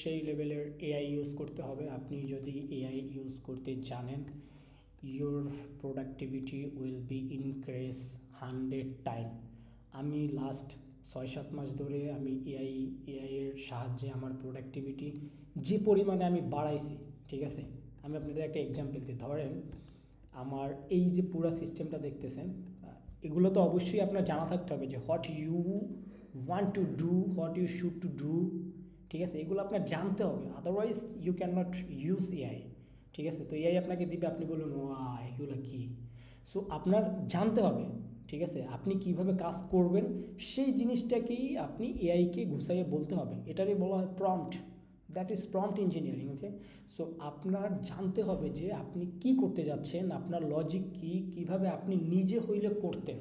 সেই লেভেলের AI use করতে হবে। আপনি যদি এআই ইউজ করতে জানেন your productivity will be increase hundred time আমি লাস্ট ছয় সাত মাস ধরে আমি এআই এআই এর সাহায্যে আমার প্রোডাক্টিভিটি যে পরিমাণে আমি বাড়াইছি, ঠিক আছে? আমি আপনাদের একটা এক্সাম্পল দিই ধরেন, আমার এই যে পুরো সিস্টেমটা দেখতেছেন, এগুলো তো অবশ্যই আপনার জানা থাকতে হবে যে what you want to do what you should to do ঠিক আছে? এগুলো আপনার জানতে হবে। Otherwise you can not use AI ঠিক আছে? তো এআই আপনাকে দিবে, আপনি বলুন ও এগুলো কী? সো আপনার জানতে হবে, ঠিক আছে? আপনি কীভাবে কাজ করবেন, সেই জিনিসটাকেই আপনি এআইকে ঘুষাইয়ে বলতে হবে। এটারই বলা হয় prompt that is prompt engineering okay so আপনার জানতে হবে যে আপনি কি করতে যাচ্ছেন, আপনার লজিক কি, কীভাবে আপনি নিজে হইলে করতেন।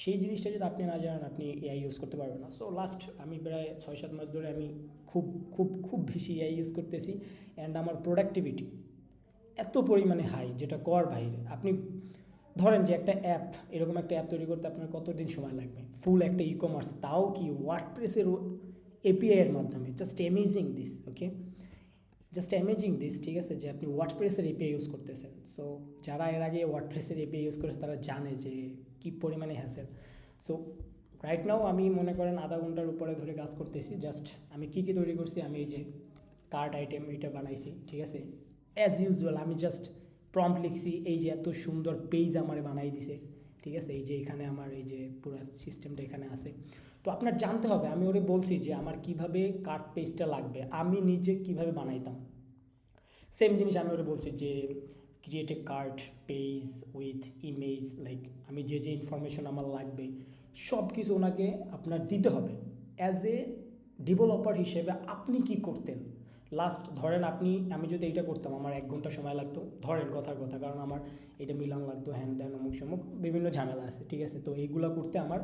সেই জিনিসটা যদি আপনি না জানেন, আপনি এআই ইউজ করতে পারবেন না। সো লাস্ট আমি প্রায় ছয়, সাত মাস ধরে আমি খুব খুব খুব বেশি এআই ইউজ করতেছি অ্যান্ড আমার প্রোডাক্টিভিটি এত পরিমাণে হাই যেটা কর বাইরে। আপনি ধরেন যে একটা অ্যাপ এরকম একটা অ্যাপ তৈরি করতে আপনার কতদিন সময় লাগবে? ফুল একটা ই কমার্স তাও কি ওয়ার্ডপ্রেসের এপিআই এর মাধ্যমে? Just amazing this okay just amazing this ঠিক আছে? যে আপনি ওয়ার্ডপ্রেসের এপিআই ইউজ করতেছেন। সো যারা এর আগে ওয়ার্ডপ্রেসের এপিআই ইউজ করেছে, তারা জানে যে কী পরিমাণে হ্যাসেল সো রাইট নাও আমি মনে করেন আধা ঘণ্টার উপরে ধরে কাজ করতেছি জাস্ট আমি কী কী তৈরি করছি, আমি এই যে কার্ড আইটেম এটা বানাইছি, ঠিক আছে? অ্যাজ ইউজুয়াল আমি জাস্ট প্রম্পট লিখছি, এই যে এত সুন্দর পেজ আমার বানাই দিছে, ঠিক আছে? এই যে এখানে আমার এই যে পুরো সিস্টেমটা এখানে আছে। তো আপনার জানতে হবে, আমি ওরে বলছি যে আমার কীভাবে কার্ড পেজটা লাগবে, আমি নিজে কীভাবে বানাইতাম? সেম জিনিস আমি ওরে বলছি যে create a card page with image like আমি যে যে ইনফরমেশন আমার লাগবে সব কিছু ওনাকে আপনার দিতে হবে। অ্যাজ এ ডেভেলপার হিসেবে আপনি কি করতেন? লাস্ট ধরেন আপনি, আমি যদি এইটা করতাম, আমার এক ঘণ্টা সময় লাগতো। ধরেন কথার কথা, কারণ আমার এটা মিলান লাগতো, হ্যান ত্যান অমুক সমুক বিভিন্ন ঝামেলা আছে, ঠিক আছে? তো এইগুলো করতে আমার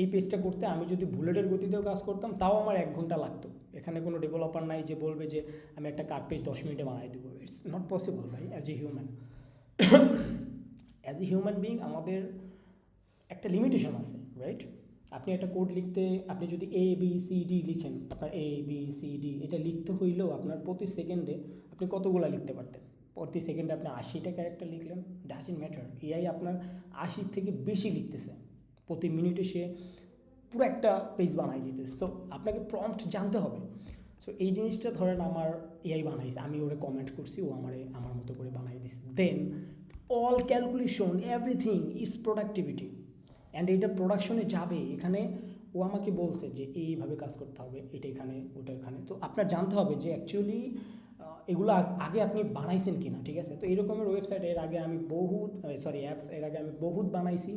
এই পেজটা করতে আমি যদি বুলেটের গতিতেও কাজ করতাম, তাও আমার এক ঘণ্টা লাগতো। এখানে কোনো ডেভেলপার নাই যে বলবে যে, আমি একটা কার্ড পেজ দশ মিনিটে বানাই দেবো। ইটস নট পসিবল ভাই as a human as a human being আমাদের একটা লিমিটেশন আছে রাইট আপনি একটা কোড লিখতে, আপনি যদি এ বি সি ডি লিখেন, আপনার এ বি সি ডি এটা লিখতে হইলেও আপনার প্রতি সেকেন্ডে আপনি কতগুলো লিখতে পারতেন? প্রতি সেকেন্ডে আপনি আশিটা ক্যারেক্টার লিখলেন ডাজেন্ট ম্যাটার এআই আপনার আশির থেকে বেশি লিখতেছে। প্রতি মিনিটে সে পুরো একটা পেজ বানাই দিতেছে। সো আপনাকে প্রম্পট জানতে হবে। সো এই জিনিসটা ধরেন আমার এআই বানাইছে। আমি ওরে কমেন্ট করছি, ও আমারে, আমার মতো করে বানাই দিছে। Then all calculation everything is productivity and এটা প্রোডাকশনে যাবে। এখানে ও আমাকে বলছে যে, এইভাবে কাজ করতে হবে, এটা এখানে, ওটা এখানে। তো আপনার জানতে হবে যে অ্যাকচুয়ালি এগুলো আগে আপনি বানাইছেন কিনা, ঠিক আছে? তো এরকমের ওয়েবসাইট এর আগে আমি বহুত সরি অ্যাপস এর আগে আমি বহুত বানাইছি।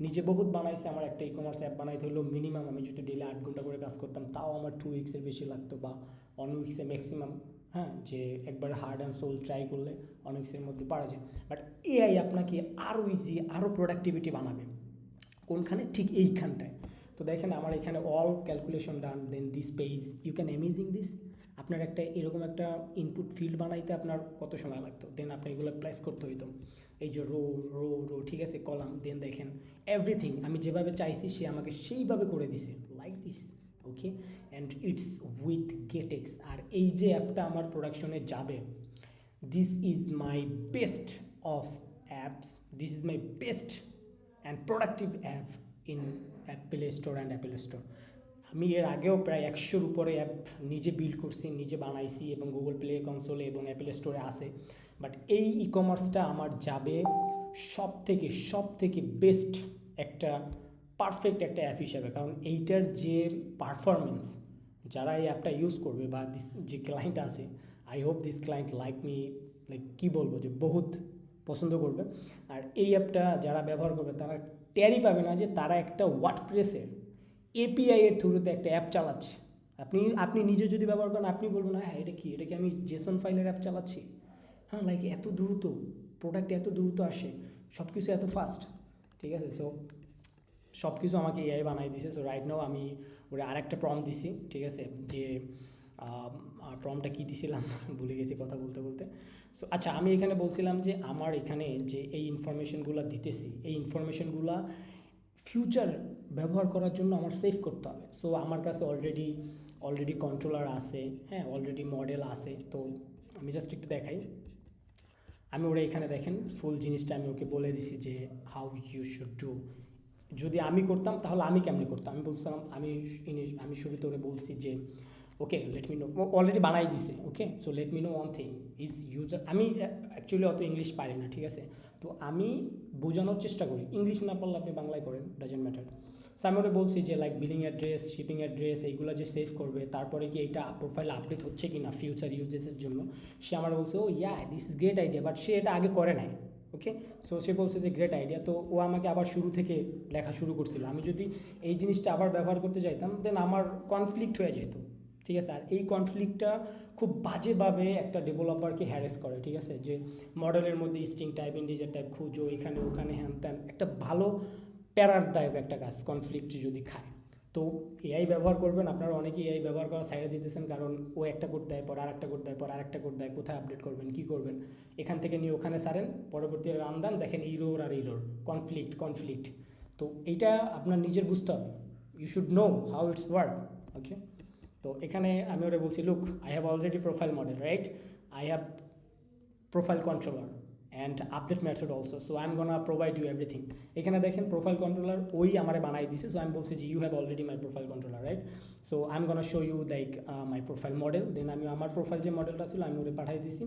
নিজে বহুত বানাইছে, আমার একটা ই কমার্স অ্যাপ বানাইতে হলো মিনিমাম আমি যদি ডেলি আট ঘণ্টা করে কাজ করতাম, তাও আমার টু উইক্সের বেশি লাগতো বা ওয়ান উইক্সে ম্যাক্সিমাম হ্যাঁ যে একবার হার্ড অ্যান্ড সোল ট্রাই করলে ওয়ান উইক্সের মধ্যে পারা যায়। বাট এআই আপনাকে আরও ইজি আরও প্রোডাক্টিভিটি বানাবে। কোনখানে? ঠিক এইখানটায়। তো দেখেন আমার এখানে all calculation done then this page you can amazing this আপনার একটা এরকম একটা ইনপুট ফিল্ড বানাইতে আপনার কত সময় লাগতো? দেন আপনি এগুলো প্লেস করতে হইতো। এই যে রো রো রো ঠিক আছে কলাম দেন দেখেন এভরিথিং আমি যেভাবে চাইছি সে আমাকে সেইভাবে করে দিছে like this okay and it's with GetX আর এই যে অ্যাপটা আমার প্রোডাকশনে যাবে this is my best of apps this is my best and productive app in Apple Store and Apple Store আমি এর আগেও প্রায় একশোর উপরে অ্যাপ নিজে বিল্ড করছি, নিজে বানাইছি এবং গুগল প্লে কনসোলে এবং অ্যাপেল স্টোরে আছে। বাট এই ই কমার্সটা আমার যাবে সব থেকে সব থেকে বেস্ট একটা পারফেক্ট একটা অ্যাপ হিসাবে। কারণ এইটার যে পারফরমেন্স যারা এই অ্যাপটা ইউজ করবে বা this- যে ক্লায়েন্ট আছে I hope this client like me like কী বলব, যে বহুত পছন্দ করবে। আর এই অ্যাপটা যারা ব্যবহার করবে, তারা ট্যারি পাবে না যে তারা একটা ওয়ার্ডপ্রেসের এপিআই এর থ্রুতে একটা অ্যাপ চালাচ্ছে। আপনি আপনি নিজে যদি ব্যবহার করেন, আপনি বলবেন হ্যাঁ এটা কি? এটা কি আমি জেসন ফাইলের অ্যাপ চালাচ্ছি? হ্যাঁ লাইক এত দ্রুত প্রোডাক্ট এত দ্রুত আসে সব কিছু এত ফাস্ট ঠিক আছে? সো সব কিছু আমাকে এআই বানাই দিছে। সো রাইট নাও আমি ওরা আরেকটা প্রম দিছি, ঠিক আছে? যে প্রমটা কী দিছিলাম? ভুলে গেছি কথা বলতে বলতে। সো আচ্ছা আমি এখানে বলছিলাম যে, আমার এখানে যে এই ইনফরমেশনগুলো দিতেছি, এই ইনফরমেশনগুলো ফিউচার ব্যবহার করার জন্য আমার সেভ করতে হবে। সো আমার কাছে অলরেডি অলরেডি কন্ট্রোলার আছে হ্যাঁ? অলরেডি মডেল আছে। তো, আমি জাস্ট একটু দেখাই। আমি ওরা এখানে দেখেন ফুল জিনিসটা আমি ওকে বলে দিছি যে হাউ ইউ শুড ডু যদি আমি করতাম, তাহলে আমি কেমনি করতাম? আমি বলছিলাম, আমি আমি শুরুতে ওরে বলছি যে okay let me know already বানাই দিছে okay so let me know one thing is user আমি অ্যাকচুয়ালি অত ইংলিশ পারি না, ঠিক আছে? তো আমি বোঝানোর চেষ্টা করি। ইংলিশ না পারলে আপনি বাংলায় করেন ডাজেন্ট ম্যাটার সো আমি ওরা বলছি যে like billing address shipping address এইগুলো যে সেভ করবে, তারপরে কি এইটা প্রোফাইল আপডেট হচ্ছে কি না ফিউচার ইউজেসের জন্য? সে আমার বলছে ও yeah this is great idea but সে এটা আগে করে নাই ওকে সো সে বলছে যে গ্রেট আইডিয়া তো ও আমাকে আবার শুরু থেকে লেখা শুরু করছিল। আমি যদি এই জিনিসটা আবার ব্যবহার করতে চাইতাম দেন আমার কনফ্লিক্ট হয়ে যেত ঠিক আছে? আর এই কনফ্লিক্টটা খুব বাজেভাবে একটা ডেভেলপারকে হ্যারেস করে, ঠিক আছে? যে মডেলের মধ্যে স্ট্রিং টাইপ ইন্ডিজার টাইপ খুঁজো, এখানে, ওখানে, হ্যান ত্যান, একটা ভালো প্যারারদায়ক একটা কাজ কনফ্লিক্ট যদি খায়। তো এআই ব্যবহার করবেন, আপনারা অনেকেই এআই ব্যবহার করা সাইডে দিতেছেন, কারণ ও একটা কোড দেয়, পর আর একটা কোড দেয়, পর আর একটা কোড দেয়, কোথায় আপডেট করবেন, কী করবেন? এখান থেকে নিয়ে ওখানে সারেন, পরবর্তী রান দেন দেখেন ইরোর আর ইরোর কনফ্লিক্ট কনফ্লিক্ট তো এইটা আপনার নিজের বুঝতে হবে। You should know how it's work okay তো এখানে আমি ওরা বলছি look I have already profile model right I have profile controller and update method also so I am gonna provide you everything এখানে দেখেন প্রোফাইল কন্ট্রোলার ওই আমারে বানাই দিছে। সো আমি বলছি যে you have already my profile controller right so I am gonna show you like my profile model then আমি আমার প্রোফাইল যে মডেলটা ছিল, আমি ওটা পাঠাই দিছি।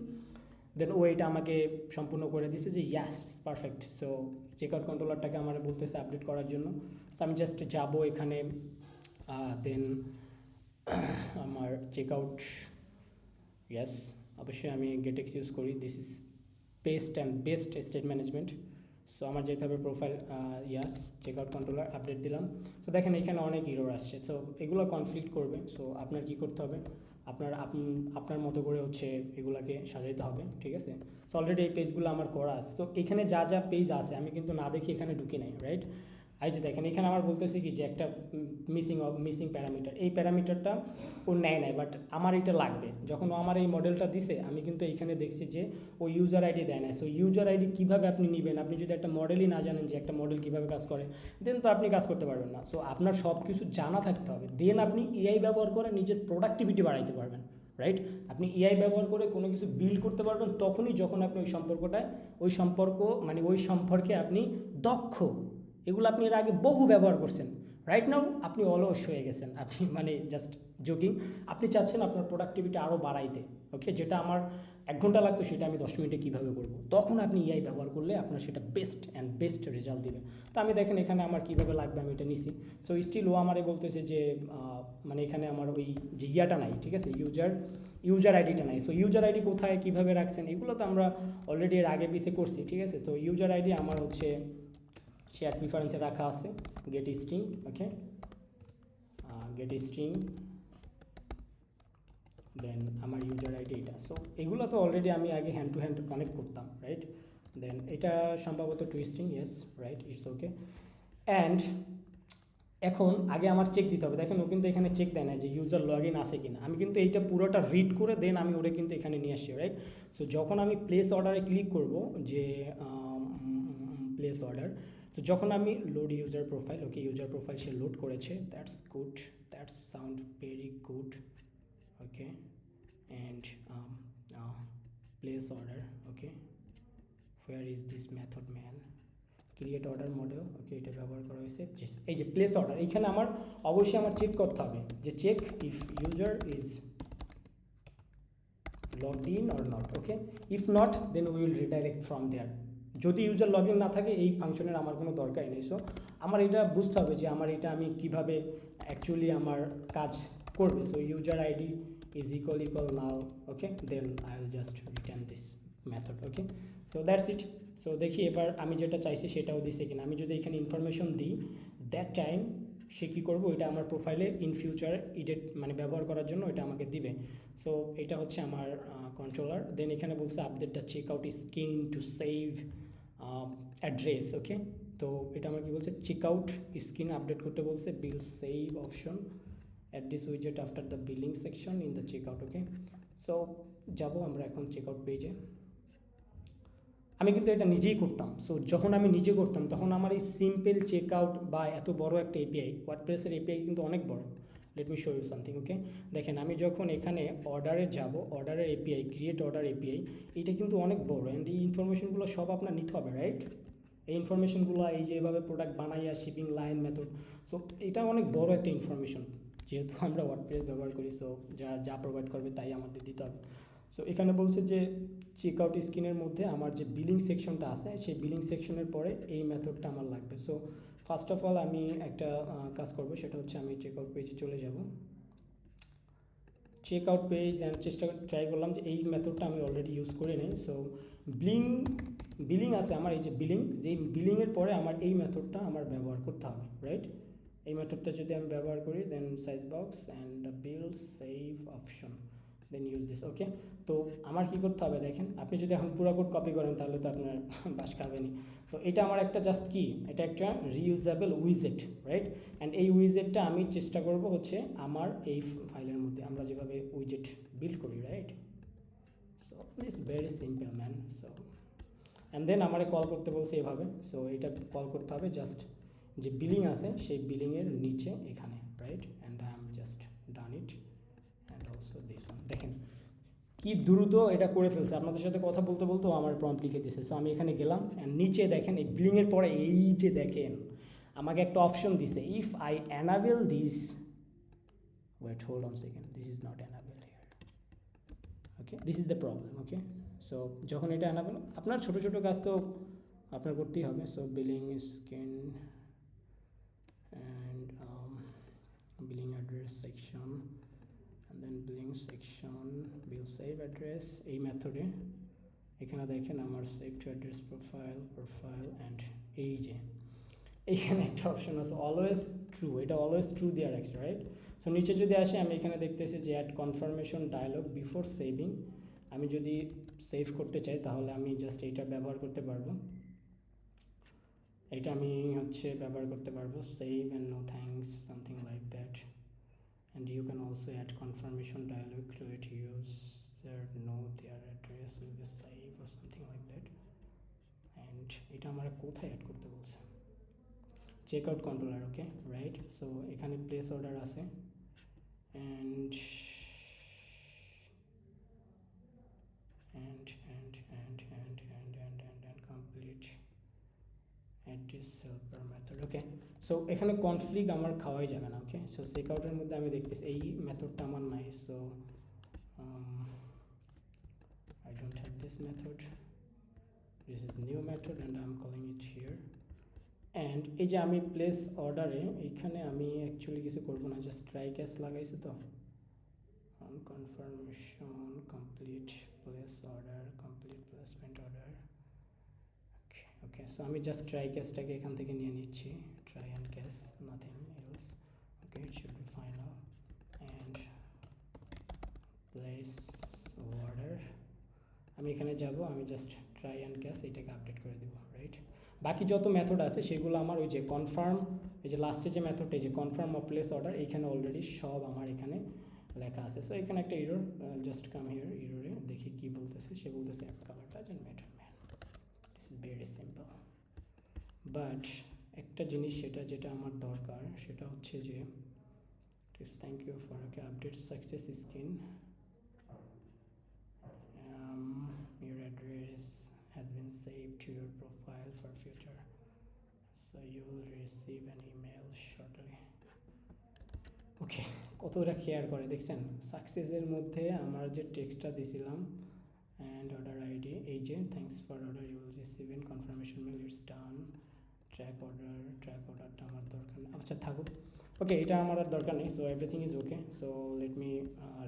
দেন ও এটা আমাকে সম্পূর্ণ করে দিছে যে yes perfect so check out কন্ট্রোলারটাকে আমার বলতেছে আপডেট করার জন্য। সো আমি জাস্ট যাব এখানে দেন আমার চেক আউট ইয়াস অবশ্যই আমি গেটেক্স ইউজ করি। This is best and best state management so আমার যেতে হবে profile yes check out controller update দিলাম। সো দেখেন এখানে অনেক ইরোর আসছে। সো এগুলো কনফ্লিক্ট করবে। সো আপনার কী করতে হবে? আপনার, আপ- আপনার মতো করে হচ্ছে এগুলাকে সাজাইতে হবে, ঠিক আছে? সো অলরেডি এই পেজগুলো আমার করা আছে। তো এখানে যা যা পেজ আছে, আমি কিন্তু না দেখি এখানে ঢুকি নাই রাইট এই যে দেখেন, এখানে আমার বলতেছি কি যে একটা মিসিং মিসিং প্যারামিটার এই প্যারামিটারটা ও নেয় নাই বাট আমার এটা লাগবে। যখন ও আমার এই মডেলটা দিছে, আমি কিন্তু এইখানে দেখছি যে ও ইউজার আইডি দেয় না সো ইউজার আইডি কীভাবে আপনি নেবেন? আপনি যদি একটা মডেলই না জানেন যে একটা মডেল কীভাবে কাজ করে দেন তো আপনি কাজ করতে পারবেন না। সো আপনার সব কিছু জানা থাকতে হবে। দেন আপনি এআই ব্যবহার করে নিজের প্রোডাক্টিভিটি বাড়াইতে পারবেন রাইট আপনি এআই ব্যবহার করে কোনো কিছু বিল্ড করতে পারবেন, তখনই যখন আপনি ওই সম্পর্কটায়, ওই সম্পর্ক মানে ওই সম্পর্কে আপনি দক্ষ। এগুলো আপনি এর আগে বহু ব্যবহার করছেন। রাইট নাও আপনি অলস হয়ে গেছেন। আপনি মানে জাস্ট জোকিং আপনি চাচ্ছেন আপনার প্রোডাক্টিভিটি আরও বাড়াইতে। ওকে যেটা আমার এক ঘণ্টা লাগতো, সেটা আমি দশ মিনিটে কীভাবে করব? তখন আপনি ইআই ব্যবহার করলে আপনার সেটা বেস্ট অ্যান্ড বেস্ট রেজাল্ট দেবে। তো আমি দেখেন এখানে আমার কীভাবে লাগবে আমি এটা নিছি। সো স্টিল ও আমারে বলতেছে যে মানে এখানে আমার ওই যে ইয়াটা নাই, ঠিক আছে? ইউজার ইউজার আইডিটা নাই। সো ইউজার আইডি কোথায়, কীভাবে রাখছেন? এগুলো তো আমরা অলরেডি এর আগে পিছে করছি, ঠিক আছে? তো ইউজার আইডি আমার হচ্ছে শেয়ার প্রিফারেন্সে রাখা আছে get string okay get string then আমার ইউজার আইডি এটা। সো এগুলো তো অলরেডি আমি আগে হ্যান্ড টু হ্যান্ড কানেক্ট করতাম রাইট দেন এটা সম্ভবত to string yes right it's okay and এখন আগে আমার চেক দিতে হবে। দেখেন ও কিন্তু এখানে চেক দেয় না যে ইউজার লগ ইন আছে কিনা। আমি কিন্তু এইটা পুরোটা রিড করে দেন আমি ওটা কিন্তু এখানে নিয়ে আসছি রাইট সো যখন আমি প্লেস অর্ডারে ক্লিক করব যে প্লেস অর্ডার তো যখন আমি load user profile okay user profile সে লোড করেছে that's good that's sound very good okay and place order okay where is this method man create order model okay এটা ব্যবহার করা হয়েছে এই যে প্লেস অর্ডার এখানে আমার অবশ্যই আমার চেক করতে হবে, যে check if user is logged in or not okay if not then we will redirect from there যদি ইউজার লগ না থাকে, এই ফাংশনের আমার কোনো দরকারই নেই। সো আমার এটা বুঝতে হবে যে আমার এটা আমি কীভাবে অ্যাকচুয়ালি আমার কাজ করবে। So user ID is equal equal now okay then I will just return this method okay so that's it so দেখি এবার আমি যেটা চাইছি সেটাও দিছে কিনা। আমি যদি এখানে ইনফরমেশন দিই দ্যাট টাইম সে কী করব? এটা আমার প্রোফাইলে ইন ফিউচার ইডেট মানে ব্যবহার করার জন্য এটা আমাকে দিবে। সো এটা হচ্ছে আমার কন্ট্রোলার দেন এখানে বলছে আপডেটটা check out screen to save address okay তো এটা আমার কি বলছে? চেক আউট স্ক্রিন আপডেট করতে বলছে। Bill save option at this উইজেট after the billing section in the check out okay so যাব আমরা এখন চেক আউট পেজে আমি কিন্তু এটা নিজেই করতাম। সো যখন আমি নিজে করতাম, তখন আমার এই সিম্পল চেক আউট বা এত বড় একটা এপিআই ওয়ার্ডপ্রেসের এপিআই কিন্তু অনেক বড়। Let me show you something okay দেখেন, আমি যখন এখানে অর্ডারে যাব অর্ডারের এপিআই ক্রিয়েট অর্ডার এপিআই এটা কিন্তু অনেক বড় অ্যান্ড এই ইনফরমেশনগুলো সব আপনার নিতে হবে রাইট এই ইনফরমেশনগুলো এই যেভাবে প্রোডাক্ট বানাইয়া শিপিং লাইন মেথড সো এটা অনেক বড় একটা ইনফরমেশন যেহেতু আমরা ওয়ার্ডপ্রেস ব্যবহার করি সো যা যা প্রোভাইড করবে তাই আমাদের দিতে হবে। সো এখানে বলছে যে চেক আউট স্ক্রিনের মধ্যে আমার যে বিলিং সেকশনটা আছে, সেই বিলিং সেকশনের পরে এই মেথডটা আমার লাগবে। সো ফার্স্ট অফ অল আমি একটা কাজ করব, সেটা হচ্ছে আমি চেক আউট পেজে চলে যাব। চেক আউট পেজ অ্যান্ড চেষ্টা ট্রাই করলাম যে এই মেথডটা আমি অলরেডি ইউজ করে নিই। সো বিলিং বিলিং আছে আমার, এই যে বিলিং যে বিলিংয়ের পরে আমার এই মেথডটা আমার ব্যবহার করতে হবে রাইট এই মেথডটা যদি আমি ব্যবহার করি then size box and bill save option then use this okay তো আমার কি করতে হবে দেখেন, আপনি যদি এখন পুরো কোড কপি করেন তাহলে তো আপনার বাস খাবেনি সো এটা আমার একটা জাস্ট কি? এটা একটা রিউজেবল উইজেট রাইট অ্যান্ড এই উইজেটটা আমি চেষ্টা করব হচ্ছে আমার এই ফাইলের মধ্যে, আমরা যেভাবে উইজেট বিল্ড করি right so it's very simple man so and then আমারে কল করতে বলছে এভাবে সো এটা কল করতে হবে জাস্ট যে বিলিং আছে, সেই বিলিংয়ের নিচে এখানে right and I am just done it and also this one দেখেন। কি দ্রুত এটা করে ফেলছে। আপনাদের সাথে কথা বলতে বলতে আমার প্রম্পট লিখে দিয়েছে। সো আমি এখানে গেলাম অ্যান্ড নিচে দেখেন, এই বিলিংয়ের পরে এই যে দেখেন, আমাকে একটা অপশন দিছে। If I enable this wait hold on second this is not enable okay this is the problem okay so যখন এটা অ্যানাবেল আপনার ছোটো ছোটো কাজ তো আপনার করতেই হবে। So billing scan and billing billing address then billing section bill save address, এই মেথডে এখানে দেখেন আমার save to address profile profile and এই যে। এইখানে একটা অপশন আছে অলওয়েজ ট্রু এটা অলওয়েজ ট্রু দেওয়ার রাখছে রাইট সো নিচে যদি আসে, আমি এখানে দেখতেছি যে add confirmation dialog before saving আমি যদি সেভ করতে চাই, তাহলে আমি জাস্ট এইটা ব্যবহার করতে পারব। এটা আমি হচ্ছে ব্যবহার করতে পারব save and no thanks something like that and you can also add confirmation dialog to it. Use their no their address will be saved or something like that. And it আমরা কোথায় অ্যাড করতে বলছে? Check out controller okay right so এখানে place order and and and and and and and, and complete add this helper method okay? So এখানে conflict আমার খাওয়াই যাবে না ওকে সো চেক আউটের মধ্যে আমি দেখতেছি, এই মেথডটা আমার নাই so I don't have this method this is new method and I am calling it here and এই যে আমি প্লেস অর্ডারে এইখানে আমি অ্যাকচুয়ালি কিছু করব না জাস্ট ট্রাই ক্যাশ লাগাইছে তো। Confirmation, complete place order, complete placement order. Okay okay, so আমি জাস্ট ট্রাই ক্যাশটাকে এখান থেকে নিয়ে নিচ্ছি। Try and catch nothing else okay it should be final and place order আমি এখানে যাব, আমি জাস্ট ট্রাই অ্যান্ড ক্যাশ এইটাকে আপডেট করে দেবো রাইট বাকি যত মেথড আছে, সেগুলো আমার ওই যে কনফার্ম এই যে লাস্টে যে মেথডটা যে কনফার্ম অফ প্লেস অর্ডার এইখানে অলরেডি সব আমার এখানে লেখা আছে। সো এখানে একটা ইরোর জাস্ট কাম হিয়ার ইরোরে দেখি কি বলতেছে। সে বলতেছে app cover doesn't matter man this is very simple but একটা জিনিস সেটা যেটা আমার দরকার সেটা হচ্ছে যে thank you for okay update success screen your address has been saved to your profile for future, so you will receive an email okay কতটা কেয়ার করে, দেখছেন? সাকসেসের মধ্যে আমার যে টেক্সটটা দিছিলাম অ্যান্ড অর্ডার আইডি এই যে thanks for order you receive in confirmation mail it's done track order track অর্ডারটা আমার দরকার আচ্ছা থাকুক। ওকে এটা আমার আর দরকার নেই so everything is okay so let me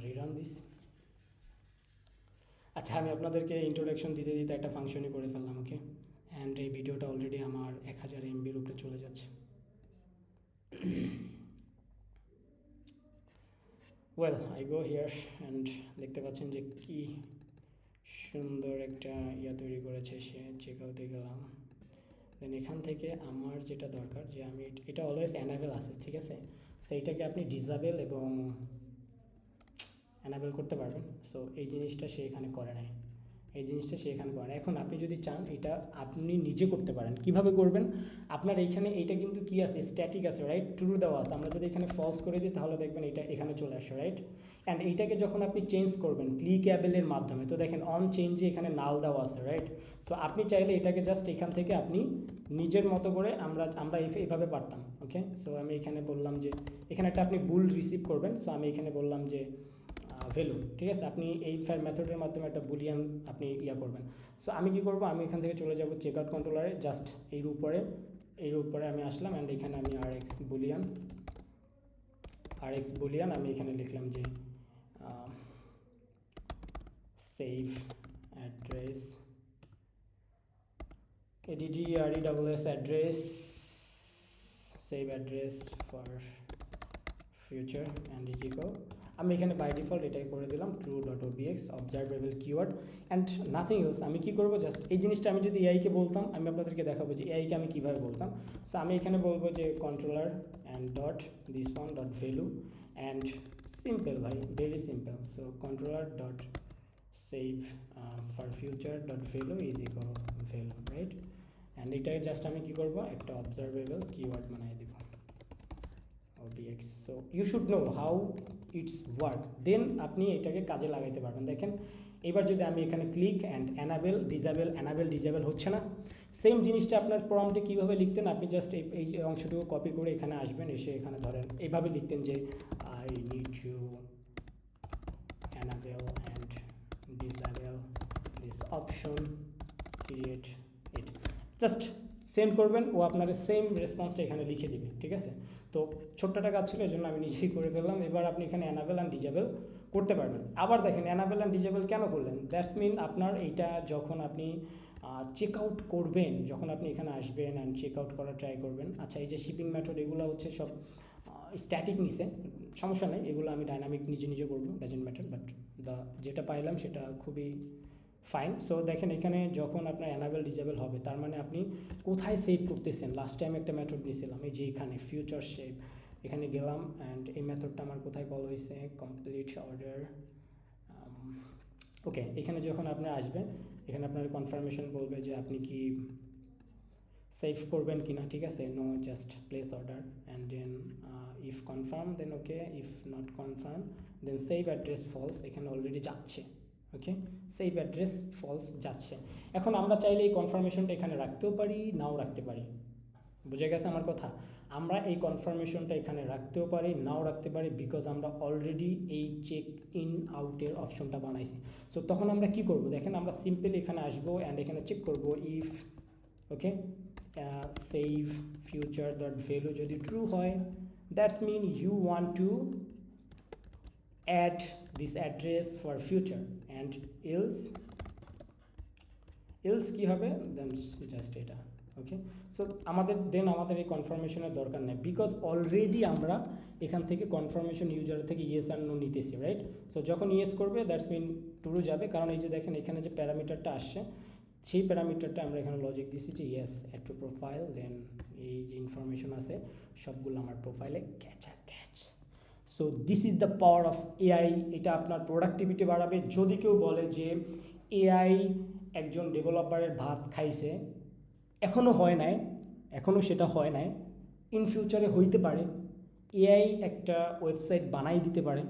rerun this আচ্ছা আমি আপনাদেরকে ইন্ট্রোডাকশন দিতে দিতে একটা ফাংশনই করে ফেললাম ওকে অ্যান্ড এই ভিডিওটা অলরেডি আমার এক হাজার এমবির উপরে চলে যাচ্ছে। Well I go here and দেখতে পাচ্ছেন যে কি সুন্দর একটা ইয়া তৈরি করেছে সে। চেক আউটে গেলাম। দেন এখান থেকে আমার যেটা দরকার যে আমি এটা অলওয়েজ অ্যানাবেল আছে, ঠিক আছে? সেইটাকে আপনি ডিজাবেল এবং অ্যানাবেল করতে পারবেন। সো এই জিনিসটা সে এখানে করে নাই। এই জিনিসটা সে এখানে করেন এখন আপনি যদি চান, এটা আপনি নিজে করতে পারেন। কীভাবে করবেন? আপনার এইখানে এইটা কিন্তু কি আছে? স্ট্যাটিক আছে রাইট ট্রু দেওয়া আছে। আমরা যদি এখানে ফলস করে দিই, তাহলে দেখবেন এটা এখানে চলে আসে রাইট অ্যান্ড এইটাকে যখন আপনি চেঞ্জ করবেন ক্লিকেবেলের মাধ্যমে, তো দেখেন অন চেঞ্জে এখানে নাল দেওয়া আছে রাইট সো আপনি চাইলে এটাকে জাস্ট এখান থেকে আপনি নিজের মতো করে আমরা আমরা এইভাবে পারতাম ওকে সো আমি এখানে বললাম যে, এখানে একটা আপনি বুল রিসিভ করবেন। সো আমি এখানে বললাম যে ভ্যালু ঠিক আছে? আপনি এই ফাইভ মেথডের মাধ্যমে একটা বুলিয়ান আপনি ইয়া করবেন। সো আমি কি করব? আমি এখান থেকে চলে যাব চেক আউট কন্ট্রোলারে জাস্ট এর উপরে এর উপরে আমি আসলাম অ্যান্ড এখানে আমি R X boolean R X boolean আমি এখানে লিখলাম যে save address ADD R E double S address save address for future and ইজিকো আমি এখানে বাই ডিফল্ট এটাই করে দিলাম true dot OBX observable keyword and nothing else আমি কী করব? জাস্ট এই জিনিসটা আমি যদি এআইকে বলতাম, আমি আপনাদেরকে দেখাবো যে এআইকে আমি কীভাবে বলতাম। সো আমি এখানে বলব যে controller and dot this one dot value and simple ভাই very simple so controller dot save for future dot value is equal value right and এটাই জাস্ট আমি কী করব? একটা অবজারভেবল কিওয়ার্ড বানিয়ে দিব। OBX so, you should know how it's work. Then আপনি এটাকে কাজে লাগাইতে পারবেন। দেখেন, এবার যদি আমি এখানে click and enable disable enable disable হচ্ছে না। সেম জিনিসটা আপনার প্রম্পটে কীভাবে লিখতেন? আপনি জাস্ট এই অংশটুকু কপি করে এখানে আসবেন, এসে এখানে ধরেন এইভাবে লিখতেন যে I need to enable and disable this option create it just send করবেন, ও আপনার সেম রেসপন্সটা এখানে লিখে দিবে, ঠিক আছে? তো ছোট্ট কাজ ছিল, এই জন্য আমি নিজেই করে ফেললাম। এবার আপনি এখানে অ্যানাবেল অ্যান্ড ডিজেবল করতে পারবেন। আবার দেখেন অ্যানাবেল অ্যান্ড ডিজেবল কেন করলেন? দ্যাটস মিন আপনার এইটা যখন আপনি চেক আউট করবেন, যখন আপনি এখানে আসবেন অ্যান্ড চেক আউট করার ট্রাই করবেন আচ্ছা এই যে শিপিং মেথড এগুলো হচ্ছে সব স্ট্যাটিক নিছে, সমস্যা নেই, এগুলো আমি ডাইনামিক নিজে নিজে করব ডাজেন্ট ম্যাটার বাট দ্য যেটা পাইলাম সেটা খুবই ফাইন সো দেখেন এখানে যখন আপনার অ্যানাবেল ডিজেবল হবে, তার মানে আপনি কোথায় সেভ করতেছেন? লাস্ট টাইম একটা মেথড নিয়েছিলাম, এই যে এখানে ফিউচার শেপ এখানে গেলাম অ্যান্ড এই মেথডটা আমার কোথায় কল হয়েছে? কমপ্লিট অর্ডার ওকে এখানে যখন আপনার আসবে, এখানে আপনার কনফার্মেশন বলবে যে আপনি কি সেভ করবেন কি না ঠিক আছে? No just place order and then if confirm then okay if not confirm then save address false এখানে অলরেডি যাচ্ছে। ওকে সেভ অ্যাড্রেস ফলস যাচ্ছে। এখন আমরা চাইলে এই কনফার্মেশনটা এখানে রাখতেও পারি, নাও রাখতে পারি। বুঝে গেছে আমার কথা? আমরা এই কনফার্মেশনটা এখানে রাখতেও পারি, নাও রাখতে পারি বিকজ আমরা অলরেডি এই চেক ইন আউটের অপশনটা বানাইছি। সো তখন আমরা কি করব? দেখেন আমরা সিম্পলি এখানে আসব অ্যান্ড এখানে চেক করব if okay save future dot value যদি ট্রু হয় that's mean you want to add this address for future. And else else কি হবে? দেন জাস্ট এটা ওকে সো আমাদের দেন আমাদের এই কনফার্মেশনের দরকার নেই। বিকজ অলরেডি আমরা এখান থেকে কনফার্মেশন ইউজার থেকে ইয়েস আর নো নিতেছি রাইট সো যখন ইয়েস করবে দ্যাটস মিন ট্রু যাবে। কারণ এই যে দেখেন, এখানে যে প্যারামিটারটা আসছে, সেই প্যারামিটারটা আমরা এখানে লজিক দিছি যে yes add to profile then এই যে ইনফরমেশন আছে, সবগুলো আমার প্রোফাইলে catch so this is the power of AI এটা আপনার প্রোডাক্টিভিটি বাড়াবে। যদি কেউ বলে যে এআই একজন ডেভেলপারের ভাত খাইছে এখনও হয় নাই এখনও সেটা হয় নাই ইন ফিউচারে হইতে পারে। এআই একটা ওয়েবসাইট বানাই দিতে পারে,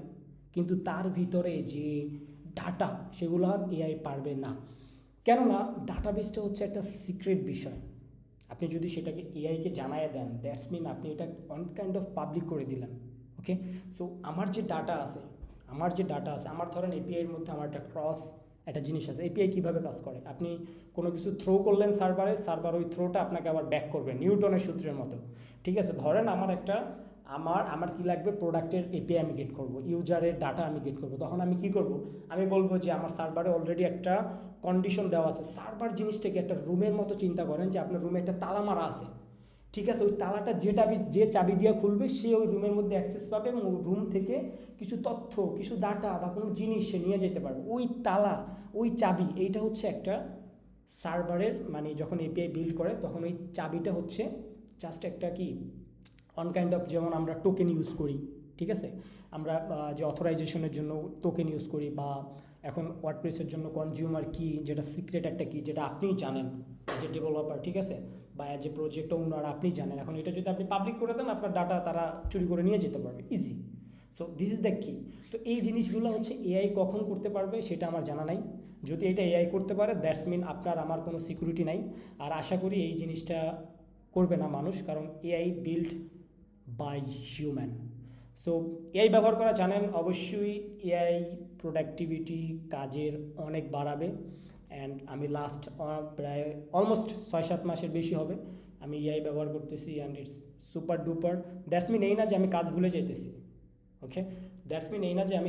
কিন্তু তার ভিতরে যে ডাটা সেগুলো আর এআই পারবে না। কেননা ডাটাবেসটা হচ্ছে একটা সিক্রেট বিষয়। আপনি যদি সেটাকে এআইকে জানায় দেন দ্যাটস মিন আপনি এটা অন কাইন্ড অফ পাবলিক করে দিলেন। ওকে? সো আমার যে ডাটা আছে, আমার যে ডাটা আছে, আমার ধরেন এপিআইয়ের মধ্যে আমার একটা ক্রস একটা জিনিস আছে। এপিআই কীভাবে কাজ করে? আপনি কোনো কিছু থ্রো করলেন সার্ভারে সার্ভার ওই থ্রোটা আপনাকে আবার ব্যাক করবে নিউটনের সূত্রের মতো। ঠিক আছে? ধরেন আমার একটা, আমার আমার কি লাগবে? প্রোডাক্টের এপিআই আমি গেট করব ইউজারের ডাটা আমি গেট করব। তখন আমি কি করব? আমি বলব যে আমার সার্ভারে অলরেডি একটা কন্ডিশন দেওয়া আছে। সার্ভার জিনিসটাকে একটা রুমের মতো চিন্তা করেন যে আপনার রুমে একটা তালা মারা আছে। ঠিক আছে, ওই তালাটা যে চাবি যে চাবি দিয়ে খুলবে, সে ওই রুমের মধ্যে অ্যাক্সেস পাবে এবং ওই রুম থেকে কিছু তথ্য, কিছু ডাটা বা কোনো জিনিস সে নিয়ে যেতে পারবে। ওই তালা, ওই চাবি, এইটা হচ্ছে একটা সার্ভারের মানে যখন এপিআই বিল্ড করে, তখন ওই চাবিটা হচ্ছে জাস্ট একটা কি অন কাইন্ড অফ যেমন আমরা টোকেন ইউজ করি, ঠিক আছে? আমরা যে অথরাইজেশনের জন্য টোকেন ইউজ করি বা এখন ওয়ার্ডপ্রেসের জন্য কনজিউমার কি? যেটা সিক্রেট একটা কি? যেটা আপনিই জানেন যে ডেভেলপার ঠিক আছে? বা অ্যাজ এ প্রজেক্ট ওনার আপনি জানেন। এখন এটা যদি আপনি পাবলিক করে দেন, আপনার ডাটা তারা চুরি করে নিয়ে যেতে পারবে। Easy so this is the কি তো এই জিনিসগুলো হচ্ছে এআই কখন করতে পারবে সেটা আমার জানা নাই। যদি এটা এআই করতে পারে দ্যাটস মিন আপনার আমার কোনো সিকিউরিটি নাই। আর আশা করি এই জিনিসটা করবে না মানুষ, কারণ AI build by human so AI ব্যবহার করা জানেন, অবশ্যই এআই প্রোডাক্টিভিটি কাজের অনেক বাড়াবে অ্যান্ড আমি লাস্ট প্রায় অলমোস্ট ছয় সাত মাসের বেশি হবে। আমি এআই ব্যবহার করতেছি and it's super duper that's mean এই না যে আমি কাজ ভুলে যেতেছি ওকে দ্যাটস মিন এই না যে আমি